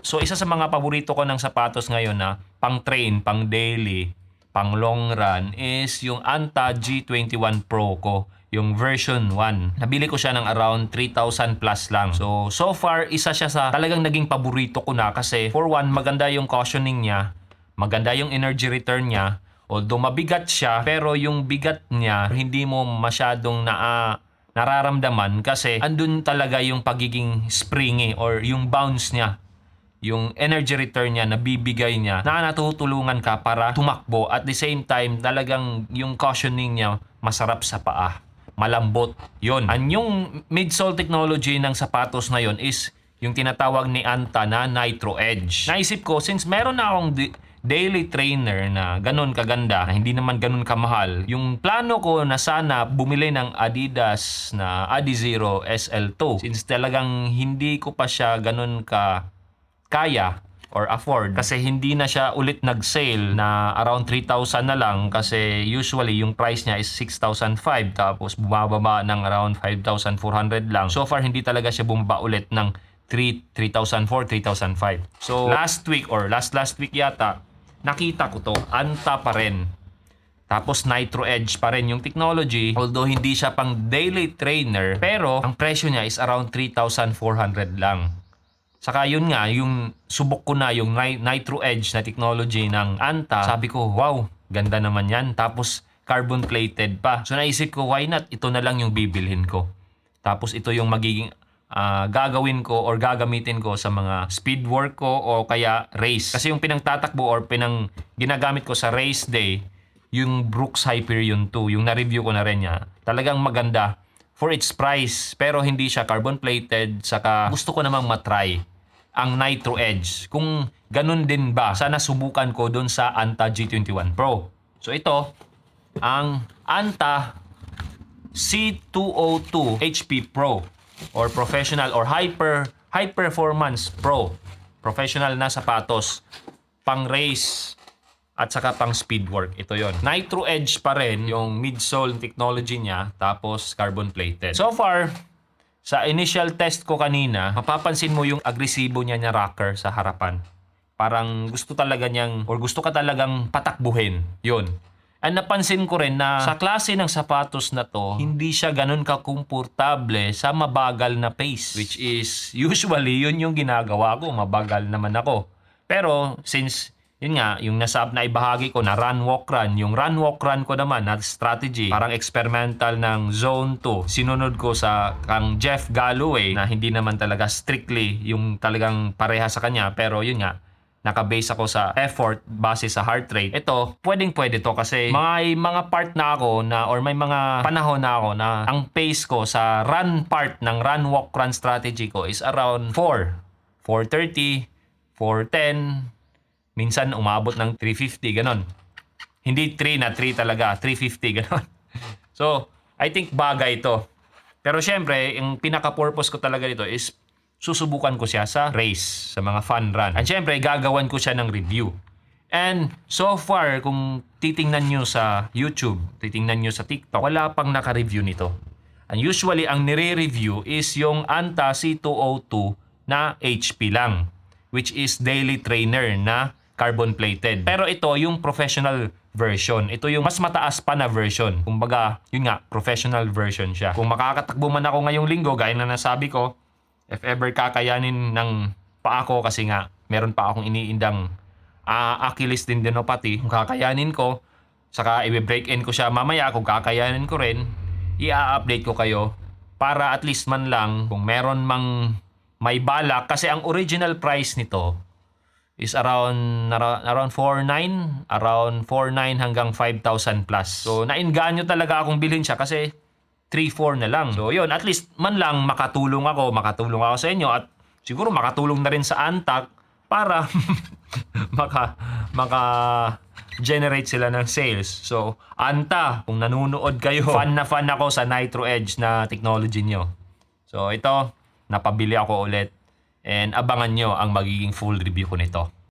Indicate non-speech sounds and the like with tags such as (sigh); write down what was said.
So isa sa mga paborito ko ng sapatos ngayon na pang train, pang daily, pang long run is yung Anta G21 Pro ko yung version 1. Nabili ko siya ng around 3,000 plus lang. So, so far, isa siya sa talagang naging paborito ko na kasi for one, maganda yung cushioning niya, maganda yung energy return niya, although mabigat siya, pero yung bigat niya, hindi mo masyadong na nararamdaman kasi andun talaga yung pagiging springy or yung bounce niya yung energy return niya, nabibigay niya, na natutulungan ka para tumakbo. At the same time, talagang yung cushioning niya masarap sa paa. Malambot. Yon. Ang yung midsole technology ng sapatos na yon is yung tinatawag ni Anta na Nitro Edge. Naisip ko, since meron na akong daily trainer na ganun kaganda, na hindi naman ganun kamahal, yung plano ko na sana bumili ng Adidas na Adizero SL2. Since talagang hindi ko pa siya ganun ka kaya or afford kasi hindi na siya ulit nag-sale na around 3,000 na lang kasi usually yung price niya is 6,005 tapos bumababa ng around 5,400 lang. So far hindi talaga siya bumaba ulit ng 3 3,004, 3,005. So last week or last last week yata nakita ko to, anta pa rin. Tapos Nitro Edge pa rin yung technology. Although hindi siya pang daily trainer, pero ang presyo niya is around 3,400 lang. Saka yun nga, yung subok ko na yung Ni- Nitro Edge na technology ng Anta, sabi ko, wow, ganda naman yan. Tapos carbon plated pa. So naisip ko, why not? Ito na lang yung bibilhin ko. Tapos ito yung magiging ah, gagawin ko or gagamitin ko sa mga speed work ko o kaya race. Kasi yung pinangtatakbo or pinang ginagamit ko sa race day, yung Brooks Hyperion 2, yung na-review ko na rin niya, talagang maganda for its price. Pero hindi siya carbon plated, saka gusto ko namang matry ang Nitro Edge. Kung ganun din ba, sana subukan ko dun sa Anta G21 Pro. So ito, ang Anta C202 HP Pro or professional or hyper high performance pro professional na sapatos pang race at saka pang speed work. Ito yon. Nitro Edge pa rin yung midsole technology niya tapos carbon plated. So far, sa initial test ko kanina, mapapansin mo yung agresibo niya na rocker sa harapan. Parang gusto talaga niyang or gusto ka talagang patakbuhin. Yun. And napansin ko rin na sa klase ng sapatos na to, hindi siya ganun kakomportable sa mabagal na pace. Which is, usually, yun yung ginagawa ko. Mabagal naman ako. Pero, since yun nga, yung nasa na ibahagi ko na run walk run, yung run walk run ko naman na strategy, parang experimental ng zone 2. Sinunod ko sa kang Jeff Galloway na hindi naman talaga strictly yung talagang pareha sa kanya, pero yun nga, nakabase ako sa effort base sa heart rate. Ito, pwedeng pwede to kasi may mga part na ako na or may mga panahon na ako na ang pace ko sa run part ng run walk run strategy ko is around 4. 430, 410, minsan umabot ng 350 ganon. Hindi 3 na 3 talaga, 350 ganon. (laughs) So, I think bagay ito. Pero syempre, yung pinaka-purpose ko talaga dito is susubukan ko siya sa race, sa mga fun run. And syempre, gagawan ko siya ng review. And so far, kung titingnan nyo sa YouTube, titingnan nyo sa TikTok, wala pang naka-review nito. And usually, ang nire-review is yung Anta C202 na HP lang, which is daily trainer na carbon plated. Pero ito yung professional version. Ito yung mas mataas pa na version. Kumbaga, yun nga, professional version siya. Kung makakatakbo man ako ngayong linggo, gaya na nasabi ko, if ever kakayanin ng paa ko kasi nga meron pa akong iniindang uh, Achilles tendinopathy, kung kakayanin ko, saka i-break in ko siya mamaya kung kakayanin ko rin, i-update ko kayo para at least man lang kung meron mang may balak kasi ang original price nito is around around, around 4.9 around 4.9 hanggang 5,000 plus. So nainganyo talaga akong bilhin siya kasi 3-4 na lang. So yun, at least man lang makatulong ako, makatulong ako sa inyo at siguro makatulong na rin sa Antak para (laughs) maka maka generate sila ng sales. So, Anta, kung nanonood kayo, fan na fan ako sa Nitro Edge na technology nyo. So, ito, napabili ako ulit. And abangan nyo ang magiging full review ko nito.